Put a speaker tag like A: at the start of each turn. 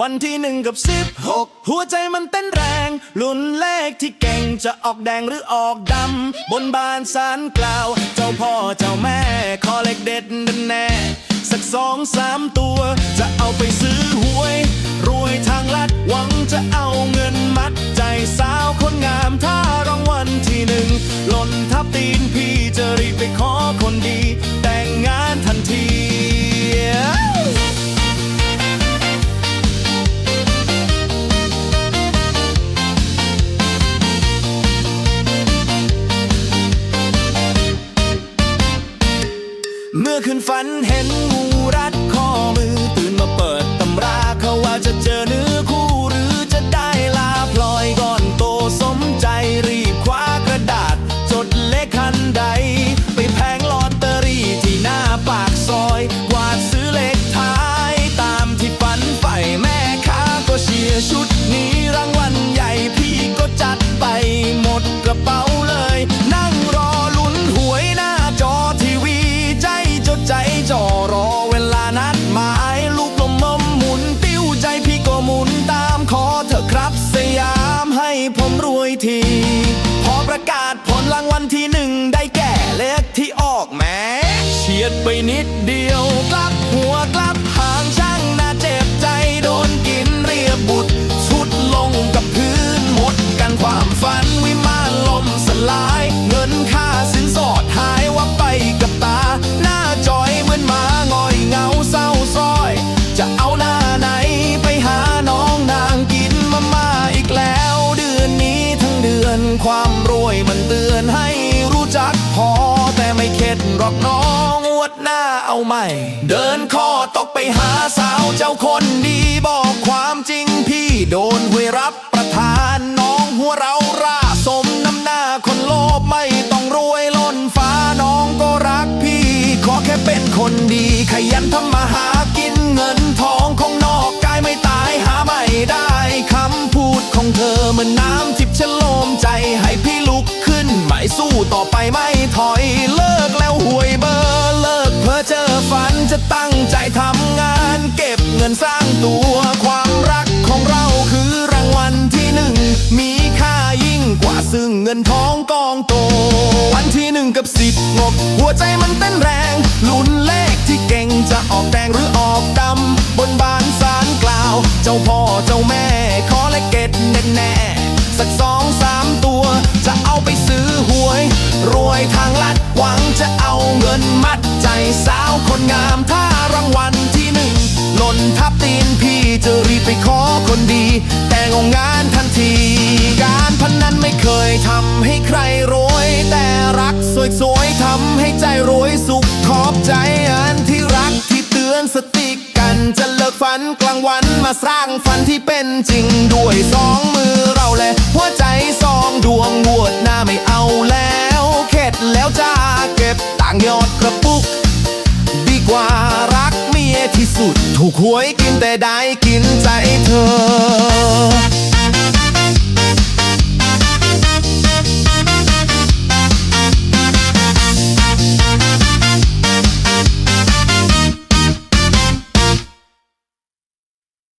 A: วันที่หนึ่งกับสิบหกหัวใจมันเต้นแรง ลุ้นเลขที่เก่งจะออกแดงหรือออกดำ บนบานสารกล่าว เจ้าพ่อเจ้าแม่ ขอเลขเด็ดดันแน่ สักสองสามตัว จะเอาไปซื้อหวย รวยทางลัดหวังจะเอาเงินมัดใจสาวคนงามถ้ารางวัลที่หนึ่งหล่นทับตีนพี่จะรีบไปขอคนดี เมื่อคืนฝันเห็น ผมรวยที พอประกาศผลรางวัลที่หนึ่งได้แก่เลขที่ออกแม้เฉียดไปนิดเดียวกลับหัวาเอาใหม่ เดินข้อตกไปหาสาวเจ้าคนดีบอกความจริงพี่โดนหวยรับประทานน้องหัวเราร่าสมน้ำหน้าคนโลภไม่ต้องรวยล้นฟ้าน้องก็รักพี่ ขอแค่เป็นคนดี ขยันทำมาหากินเงินทองของนอกกายไม่ตายหาไม่ได้คำพูดของเธอเหมือนน้ำทิพย์ชโลมใจให้พี่ลุกขึ้นไม่สู้ต่อไปไม่ถอยเลิก ซึ่งเงินทองกองโต วันที่หนึ่งกับสิบงบ หัวใจมันเต้นแรง ลุ้นเลขที่เก่งจะออกแดงหรือออกดำ บนบานสารกล่าว เจ้าพ่อเจ้าแม่ ขอเลขเก็ดแน่แน่ๆสักสองสามตัว จะเอาไปซื้อหวย รวยทางลัดหวังจะเอาเงินมัดใจสาวคนงามถ้ารางวัลที่หนึ่งหล่นทับตีนพี่จะรีบไปขอคนดี แต่งงานทันที จริงด้วยสองมือเราและหัวใจสองดวงงวดหน้าไม่เอาแล้วเข็ดแล้วจ้าเก็บต่างยอดกระปุก ดีกว่ารักเมียที่สุด ถูกหวยกินแต่ได้กินใจเธอ